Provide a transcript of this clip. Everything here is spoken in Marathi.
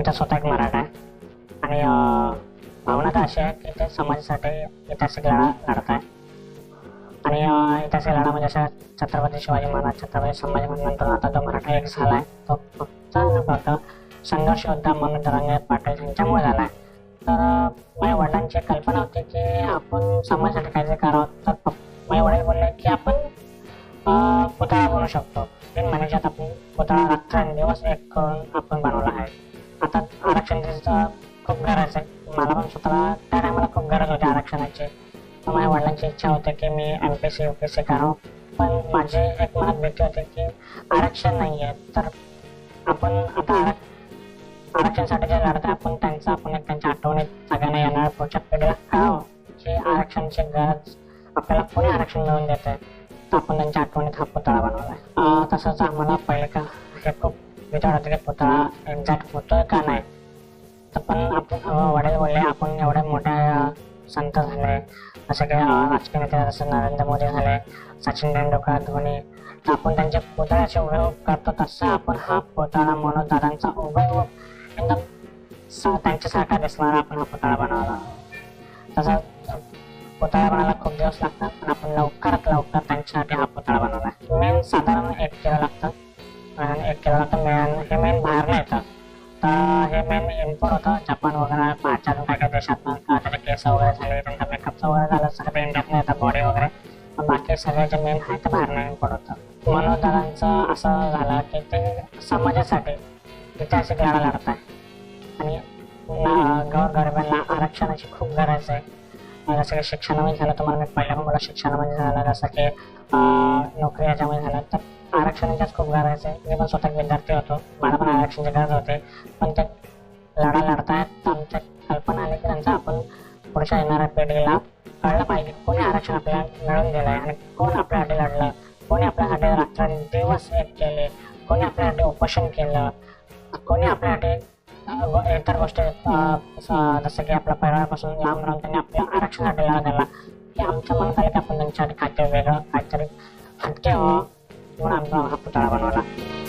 मी तर स्वतः एक मराठा आहे. आणि भावना तर अशी आहे की ते समाजासाठी ऐतिहासिक लढा लढत आहे आणि ऐतिहासिक लढा म्हणजे अशा छत्रपती शिवाजी महाराज छत्रपती संभाजी नंतर आता जो मराठा एक झाला आहे तो फक्त फक्त संघर्ष योद्धा म्हणून धनंजय पाटील यांच्यामुळे झाला आहे तर माझ्या वडिलांची एक कल्पना होती की आपण समाजासाठी काहीतरी करावं. तर प- माझे वडील बोलले की आपण पुतळा बनवू शकतो. मेन म्हणजे आपण पुतळा रात्रंदिवस एक करून आहे मला तर स्वतःला त्या टायमाला खूप गरज होती आरक्षणाची तर माझ्या वडिलांची इच्छा होती की मी M P C U P C करावं? पण माझी एक मनात भीती होती की आरक्षण नाही आहे तर आपण आता आरक आरक्षणासाठी जे लढत आहे आपण त्यांचं आपण एक त्यांच्या आठवणीत सगळ्यांना येणार पुढच्या पिढीला कळावं की आरक्षणाची गरज आपल्याला कोणी आरक्षण मिळवून देते तर आपण त्यांच्या आठवणीत हा पुतळा बनवला आहे तसंच आम्हाला पहिले का हे खूप विचार होते की पुतळा. एक्झॅक्ट होतोय का नाही? पण आपण वडील बोलले आपण एवढे मोठे संत झाले. जसे की राजकीय नेते जसं नरेंद्र मोदी झाले सचिन तेंडुलकर धोनी आपण त्यांचे पुतळ्याचे उपयोग करतो तसं आपण हा पुतळा म्हणून दादांचा उपयोग एकदम स- त्यांच्यासारखा दिसणारा आपण हा पुतळा बनवला. तसं पुतळा बनायला खूप दिवस लागतात पण आपण लवकरात लवकर त्यांच्यासाठी हा पुतळा बनवला. मेन साधारण एक किलो लागतं. एक किलो लागतं मेन हे मेन बाहेर नाही मॅम इम्पोर्ट होतं जपान वगैरे बाहेरच्या अजून काय काय केस वगैरे झाले त्यांचा मेकअपचं वगैरे झालं सगळं ते इंडियात नाही येतं बॉडी वगैरे बाकी सगळे जे मेन आहे ते बाहेर इम्पोर्ट होतं मनोज असं झालं की ते समाजासाठी ऐतिहासिक लढा लढत आहे आणि गौरगरिबांना आरक्षणाची खूप गरज आहे जसं की शिक्षणामध्ये झालं तुम्हाला मी पहिल्या पण शिक्षणामध्ये झालं जसं की नोकरी याच्यामध्ये झालं तर आरक्षणाच्याच खूप गरज आहे. मी पण स्वतः विद्यार्थी होतो. मला पण आरक्षणाची गरज होते. पण ते लढा लढतायत तर आमच्या कल्पना आली की त्यांचा आपण पुढच्या येणाऱ्या पिढीला कळलं पाहिजे. कोणी आरक्षण आपल्याला मिळवून दिलं आहे आणि कोण आपल्यासाठी लढलं? कोणी आपल्यासाठी रात्रंदिवस एक केले? कोणी आपल्यासाठी उपोषण केलं? कोणी आपल्यासाठी इतर गोष्टी जसं की आपल्या परिवारापासून लांब राहून त्यांनी आपल्या आरक्षणासाठी लढा दिला. की आमच्या मनात आलं की आपण त्यांच्यासाठी काहीतरी वेगळं 我老公还不知道呢。